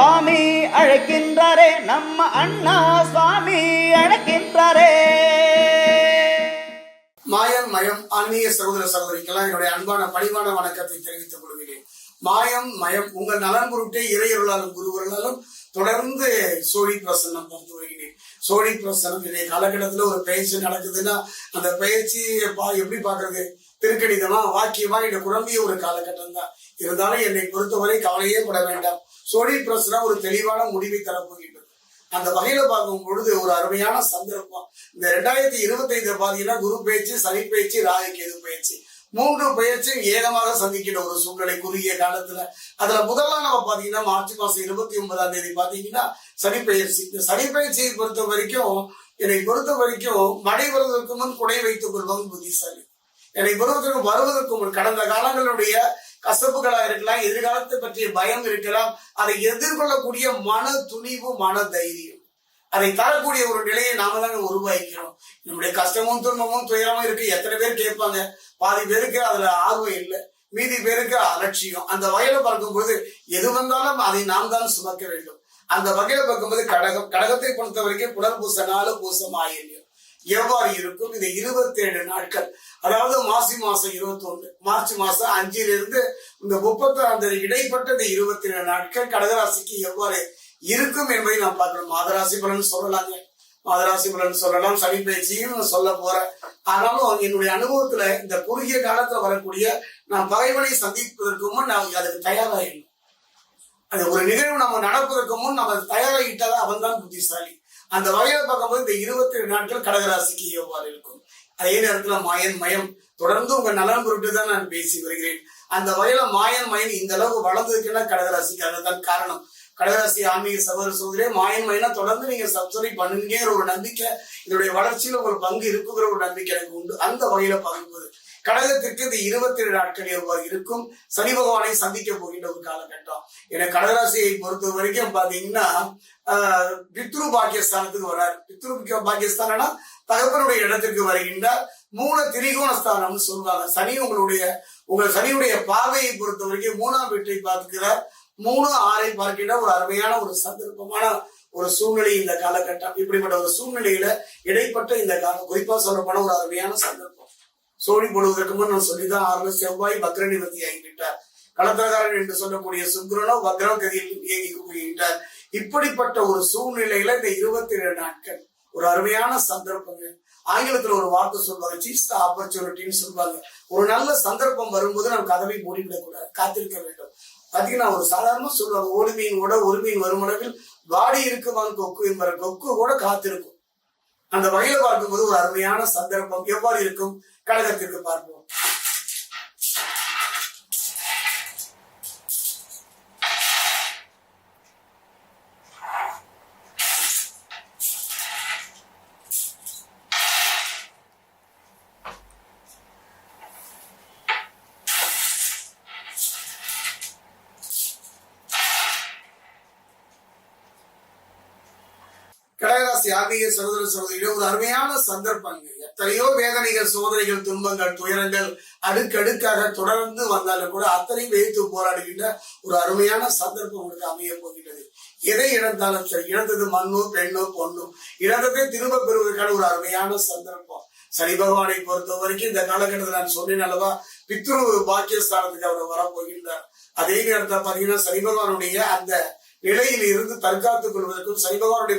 அழைக்கின்றாரே நம்ம அண்ணா சுவாமி அழைக்கின்றாரே. மாயம் மயம் ஆன்மீக சகோதர சகோதரிக்கெல்லாம் என்னுடைய அன்பான பணிவான வணக்கத்தை தெரிவித்துக் கொள்கிறேன். மாயம் மயம் உங்கள் நலன் பொருட்டே இறையொருளாலும் குருவர்களாலும் தொடர்ந்து சோழி பிரசன்னம் பார்த்து வருகிறேன். சோழி பிரசனம் இன்றைய காலகட்டத்தில் ஒரு பயிற்சி நடக்குதுன்னா அந்த பயிற்சி பா- எப்படி பாக்குறது திருக்கணிதமா வாக்கியமா இதை குழம்பிய ஒரு காலகட்டம் தான் இருந்தாலும் என்னை பொறுத்தவரை கவலையே பட வேண்டாம். சோழி பிரசனம் ஒரு தெளிவான முடிவை தரப்போகின்றது. அந்த வகையில பார்க்கும் பொழுது ஒரு அருமையான சந்தர்ப்பம். இந்த ரெண்டாயிரத்தி இருபத்தி ஐந்து பாத்தீங்கன்னா குரு பயிற்சி சனி பயிற்சி ராகு கேது பயிற்சி மூன்று பயிற்சியும் ஏகமாக சந்திக்கிற ஒரு சூழ்நிலை குறுகிய காலத்துல. அதுல முதல்ல நம்ம பாத்தீங்கன்னா மார்ச் மாசம் இருபத்தி ஒன்பதாம் தேதி பாத்தீங்கன்னா சனி பயிற்சி. இந்த சனி பயிற்சியை பொறுத்த வரைக்கும் என்னை பொறுத்த வரைக்கும் மழை வருவதற்கு முன் குடை வைத்துக் கொள்வது புத்திசாலி. என்னை பொறுத்தவரைக்கும் வருவதற்கு முன் கடந்த காலங்களுடைய கசப்புகளா இருக்கலாம் எதிர்காலத்தை பற்றிய பயம் இருக்கலாம் அதை எதிர்கொள்ளக்கூடிய மன துணிவு மன தைரியம். அதை தரக்கூடிய ஒரு நிலையை நாம தான் உருவாக்கிறோம் நம்முடைய கஷ்டமும் துன்பமும் துயரமும் இருக்கு. எத்தனை பேர் கேட்பாங்க? பாதி பேருக்கு அதுல ஆர்வம் இல்லை. மீதி பேருக்கு அலட்சியம். அந்த வகையில பார்க்கும்போது எது வந்தாலும் அதை நாம் தான் சுமக்க வேண்டும். அந்த வகையில பார்க்கும்போது கடகம் கடகத்தை பொறுத்த வரைக்கும் புனர் பூச நாலு பூசம் ஆயில்யம் எவ்வாறு இருக்கும்? இந்த இருபத்தி ஏழு நாட்கள். அதாவது மாசி மாசம் இருபத்தி ஒன்று மார்ச் மாசம் அஞ்சிலிருந்து இருந்து இந்த முப்பத்தாம் தேதி இடைப்பட்ட இந்த இருபத்தி ஏழு நாட்கள் கடகராசிக்கு எவ்வாறு இருக்கும் என்பதை நாம் பார்க்கணும். மாதராசி பலன் சொல்லலாங்க. மாதராசி பலன் சொல்லலாம். சனி பயிற்சியும் சொல்ல போறேன். ஆனாலும் என்னுடைய அனுபவத்துல இந்த குறுகிய காலத்துல வரக்கூடிய நான் பகைவனை சந்திப்பதற்கு முன் நான் அதுக்கு தயாராகணும் அது ஒரு நிகழ்வு நம்ம நடப்பதற்கு முன் நம்ம தயாராகிட்டாதான் அவன் தான் புத்திசாலி. அந்த வகையில பார்க்கும்போது இந்த இருபத்தி ஏழு நாட்கள் கடகராசிக்கு எவ்வாறு இருக்கும். அதே நேரத்துல மாயன் மயம். தொடர்ந்து உங்க நலன் பொருட்டு தான் நான் பேசி வருகிறேன். அந்த வகையில மாயன் மயன் இந்த அளவு வளர்ந்ததுக்குன்னா கடகராசிக்கு அதுதான் காரணம். கடகராசி ஆன்மீக சகோதர சகோதரே மாயன் மயனா தொடர்ந்து நீங்க சப்ஸ்கிரைப் பண்ணுங்கிற ஒரு நம்பிக்கை இதனுடைய வளர்ச்சியில ஒரு பங்கு இருக்குங்கிற ஒரு நம்பிக்கை எனக்கு உண்டு. அந்த வகையில பார்க்கும்போது கடகத்திற்கு இந்த இருபத்தி ஏழு நாட்கள் இருக்கும். சனி பகவானை சந்திக்க போகின்ற ஒரு காலகட்டம். என கடகராசியை பொறுத்த வரைக்கும் பாத்தீங்கன்னா பித்ரு பாக்கியஸ்தானத்துக்கு வர்றார் பித்ரு பாக்கியஸ்தானா தகப்பனுடைய இடத்திற்கு வருகின்றார் மூல திரிகோணஸ்தானம் சொல்லுவாங்க. சனி உங்களுடைய உங்கள் சனியுடைய பார்வையை பொறுத்த வரைக்கும் மூணாம் வீட்டை பார்த்துக்கிறார் மூணு ஆறை பார்க்கின்ற ஒரு அருமையான ஒரு சந்தர்ப்பமான ஒரு சூழ்நிலை இந்த காலகட்டம். இப்படிப்பட்ட ஒரு சூழ்நிலையில இடைப்பட்ட இந்த காலம். குறிப்பா சொல்லப்போன ஒரு அருமையான சந்தர்ப்பம். சோழி போடுவதற்கு முன் நான் சொல்லிதான் ஆரம்ப செவ்வாய் வக்ர நிவர்த்தி ஆகிவிட்டார் களத்திரகாரன் என்று சொல்லக்கூடிய சுக்ரனோ வக்ர கதியில் இயங்கி போகின்றார் இப்படிப்பட்ட ஒரு சூழ்நிலையில இந்த இருபத்தி ஏழு நாட்கள் ஒரு அருமையான சந்தர்ப்பங்கள் ஆங்கிலத்துல ஒரு வார்த்தை சொல்லுவாங்க சீஸ் த ஆப்பர்ச்சுனிட்டின்னு சொல்லுவாங்க. ஒரு நல்ல சந்தர்ப்பம் வரும்போது நம்ம கதவை மூடிவிடக்கூடாது காத்திருக்க வேண்டும். பாத்தீங்கன்னா ஒரு சாதாரணமா சொல்லுவாங்க ஒரு மீன் கூட ஒரு மீன் வருமளவில் வாடி இருக்குமான் கொக்கு என்பது கொக்கு கூட காத்திருக்கும். அந்த வகையில பார்க்கும்போது ஒரு அருமையான சந்தர்ப்பம் எவ்வாறு இருக்கும்? கடகத்திற்கு பார்ப்போம். கடகராசி ஆன்மீக சகோதர சகோதரிகளே ஒரு அருமையான சந்தர்ப்பங்கள் எத்தனையோ வேதனைகள் சோதனைகள் துன்பங்கள் துயரங்கள் அடுக்கடுக்காக தொடர்ந்து வந்தாலும் கூட அத்தனையும் வைத்து போராடுகின்ற ஒரு அருமையான சந்தர்ப்பம் உங்களுக்கு அமைய போகின்றது. எதை இழந்தாலும் சரி இழந்தது மண்ணோ பெண்ணோ பொண்ணோ இழந்ததை திரும்ப பெறுவதற்கான ஒரு அருமையான சந்தர்ப்பம். சனி பகவானை பொறுத்த வரைக்கும் இந்த காலகட்டத்தில் நான் சொன்னேன் அல்லவா பித்ரு பாக்கியஸ்தானத்துக்கு அவர் வரப்போகின்றார். அதே நேரத்தில் பார்த்தீங்கன்னா சனி பகவானுடைய அந்த நிலையில் இருந்து தற்காத்துக் கொள்வதற்கும் சனி பகவானுடைய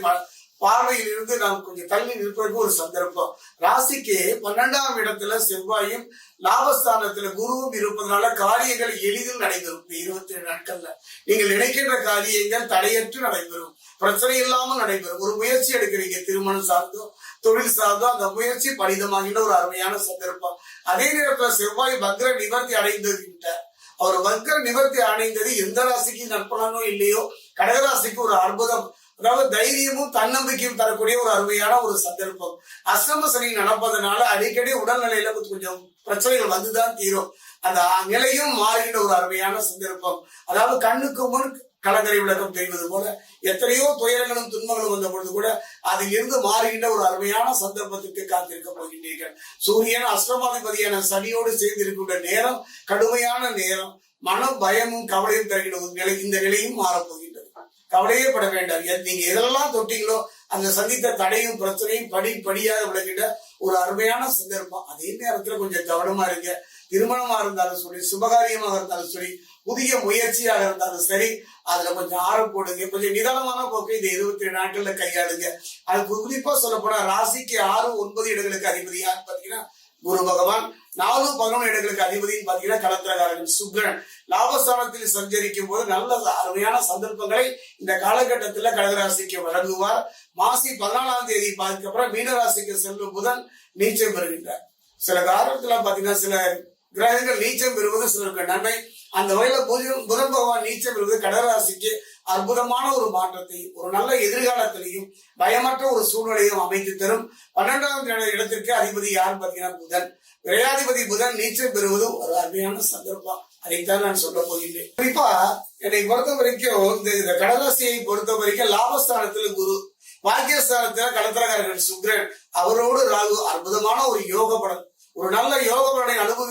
பார்வையில் இருந்து நாம் கொஞ்சம் தள்ளி நிற்பதற்கு ஒரு சந்தர்ப்பம். ராசிக்கு பன்னெண்டாம் இடத்துல செவ்வாயும் லாபஸ்தானத்துல குருவும் இருப்பதனால காரியங்கள் எளிதில் நடைபெறும். இந்த இருபத்தி ஏழு நாட்கள்ல நீங்கள் நினைக்கின்ற காரியங்கள் தடையற்று நடைபெறும். பிரச்சனை இல்லாமல் நடைபெறும். ஒரு முயற்சி எடுக்கிறீங்க திருமணம் சார்ந்தோ தொழில் சார்ந்தோ அந்த முயற்சி பலிதமாகின்ற ஒரு அருமையான சந்தர்ப்பம். அதே நேரத்துல செவ்வாய் பக்ர நிவர்த்தி அடைந்துகின்றார் அவர் வக்ர நிவர்த்தி அடைந்தது எந்த ராசிக்கு நற்பலனோ இல்லையோ கடகராசிக்கு ஒரு அற்புதம். அதாவது தைரியமும் தன்னம்பிக்கையும் தரக்கூடிய ஒரு அருமையான ஒரு சந்தர்ப்பம். அஷ்டம சனி நடப்பதனால அடிக்கடி உடல்நிலையில கொஞ்சம் பிரச்சனைகள் வந்துதான் தீரும். அந்த நிலையும் மாறுகின்ற ஒரு அருமையான சந்தர்ப்பம். அதாவது கண்ணுக்கு முன் கலங்கரை விளக்கம் தெரிவது போல எத்தனையோ துயரங்களும் துன்பங்களும் வந்த பொழுது கூட அதில் இருந்து மாறுகின்ற ஒரு அருமையான சந்தர்ப்பத்துக்கு காத்திருக்க போகின்றீர்கள். சூரியன் அஷ்டமாதிபதியான சனியோடு சேர்ந்து இருக்கின்ற நேரம் கடுமையான நேரம். மன பயமும் கவலையும் தருகின்ற ஒரு நிலை இந்த நிலையும் மாறப்போகின்றது கவலையே பட வேண்டாம் நீங்க எதெல்லாம் தொட்டீங்களோ அந்த சந்தித்த தடையும் பிரச்சனையும் படி படியாக விளக்கிட்ட ஒரு அருமையான சந்தர்ப்பம். அதே நேரத்துல கொஞ்சம் கவனமா இருங்க. திருமணமா இருந்தாலும் சரி சுபகாரியமாக இருந்தாலும் சரி புதிய முயற்சியாக இருந்தாலும் சரி அதுல கொஞ்சம் ஆரம் போடுங்க. கொஞ்சம் நிதானமான போக்கு இந்த இருபத்தி ஏழு நாட்கள்ல கையாளுங்க. அது குறிப்பா சொல்ல போனா ராசிக்கு ஆறு ஒன்பது இடங்களுக்கு அதிபதி யாருன்னு பாத்தீங்கன்னா குரு பகவான் நாலு பதினொன்று இடங்களுக்கு அதிபதியும் பார்த்தீங்கன்னா கலத்திரகாரன் சுக்கரன். லாபஸ்தானத்தில் சஞ்சரிக்கும் போது நல்ல அருமையான சந்தர்ப்பங்களை இந்த காலகட்டத்தில் கடகராசிக்கு வழங்குவார். மாசி பதினாலாம் தேதி அதுக்கப்புறம் மீனராசிக்கு செல்லும் புதன் நீச்சம் பெறுகின்றார். சில காரணத்துல பாத்தீங்கன்னா சில கிரகங்கள் நீச்சம் பெறுவது சிலருக்கு நன்மை. அந்த வகையில புதன் புதன் பகவான் நீச்சம் பெறுவது கடகராசிக்கு அற்புதமான ஒரு மாற்றத்தையும் ஒரு நல்ல எதிர்காலத்திலையும் பயமற்ற ஒரு சூழ்நிலையும் அமைத்து தரும் பன்னெண்டாம் இடத்திற்கு அதிபதி யார் பாத்தீங்கன்னா புதன். விரையாதிபதி புதன் நீச்சல் பெறுவது ஒரு அருமையான சந்தர்ப்பம். அதைத்தான் நான் சொல்ல போகின்றேன். குறிப்பா என்னை பொறுத்த வரைக்கும் இந்த கடலாசியை பொறுத்த வரைக்கும் லாபஸ்தானத்துல குரு. பாக்கியஸ்தானத்தில் கடத்தரகாரர்கள் சுக்ரன். அவரோடு ராகு அற்புதமான ஒரு யோக படம் ஒரு நல்ல யோக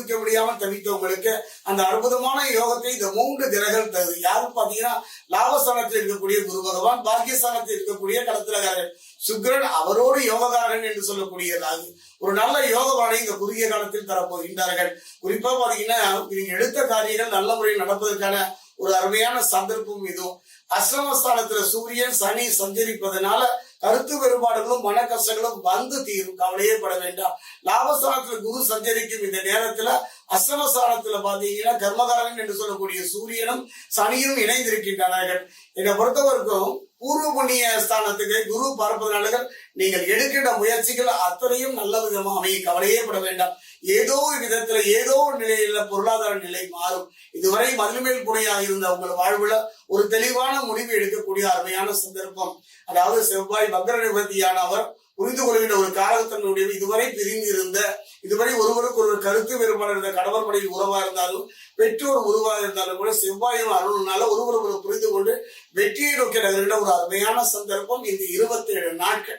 அனுபவிக்க முடியாமல் தவித்தவங்களுக்கு அந்த அற்புதமான யோகத்தை இந்த மூன்று கிரகங்கள் தருது. யாரும் பாத்தீங்கன்னா லாபஸ்தானத்தில் இருக்கக்கூடிய குரு பகவான் பாக்கியஸ்தானத்தில் இருக்கக்கூடிய கடத்திரகாரன் சுக்கிரன் அவரோடு யோககாரன் என்று சொல்லக்கூடிய ராகு ஒரு நல்ல யோக பலனை இந்த குறுகிய காலத்தில் தரப்போகின்றார்கள். குறிப்பா பாத்தீங்கன்னா நீங்க எடுத்த காரியங்கள் நல்ல முறையில் நடப்பதற்கான ஒரு அருமையான சந்தர்ப்பம் இதுவும். அஸ்ரமஸ்தானத்துல சூரியன் சனி சஞ்சரிப்பதனால கருத்து வேறுபாடுகளும் மன கஷ்டங்களும் வந்து தீரும். கவலையே பட வேண்டாம். லாபஸ்தானத்துல குரு சஞ்சரிக்கும் இந்த நேரத்துல அஷ்டமஸ்தானத்துல பாத்தீங்கன்னா கர்மகாரன் என்று சொல்லக்கூடிய சூரியனும் சனியும் இணைந்திருக்கின்றனர் என்னை பொறுத்தவரைக்கும் பூர்வ புண்ணிய ஸ்தானத்துக்கு குரு பார்ப்பதனால நீங்கள் எடுக்கின்ற முயற்சிகள் அத்தனையும் நல்ல விதமா அமைய கவலையே பட வேண்டாம். ஏதோ ஒரு விதத்துல ஏதோ ஒரு நிலையில பொருளாதார நிலை மாறும். இதுவரை மதுமேல் புனையாக இருந்த உங்கள் வாழ்வுல ஒரு தெளிவான முடிவு எடுக்கக்கூடிய அருமையான சந்தர்ப்பம். அதாவது செவ்வாய் வக்ர நிவர்த்தியான அவர் புரிந்து கொள்கின்ற ஒரு காலத்தன்னுடைய இதுவரை பிரிந்து இருந்த இதுவரை ஒருவருக்கு ஒரு கருத்து வேறுபாடு இருந்த கணவர் மனைவி உறவா இருந்தாலும் பெற்றோர் உருவாக இருந்தாலும் கூட செவ்வாயும் அருள்னால ஒருவர் ஒரு புரிந்து கொண்டு வெற்றியை நோக்கி நகர்கின்ற ஒரு அருமையான சந்தர்ப்பம் இந்த இருபத்தி ஏழு நாட்கள்.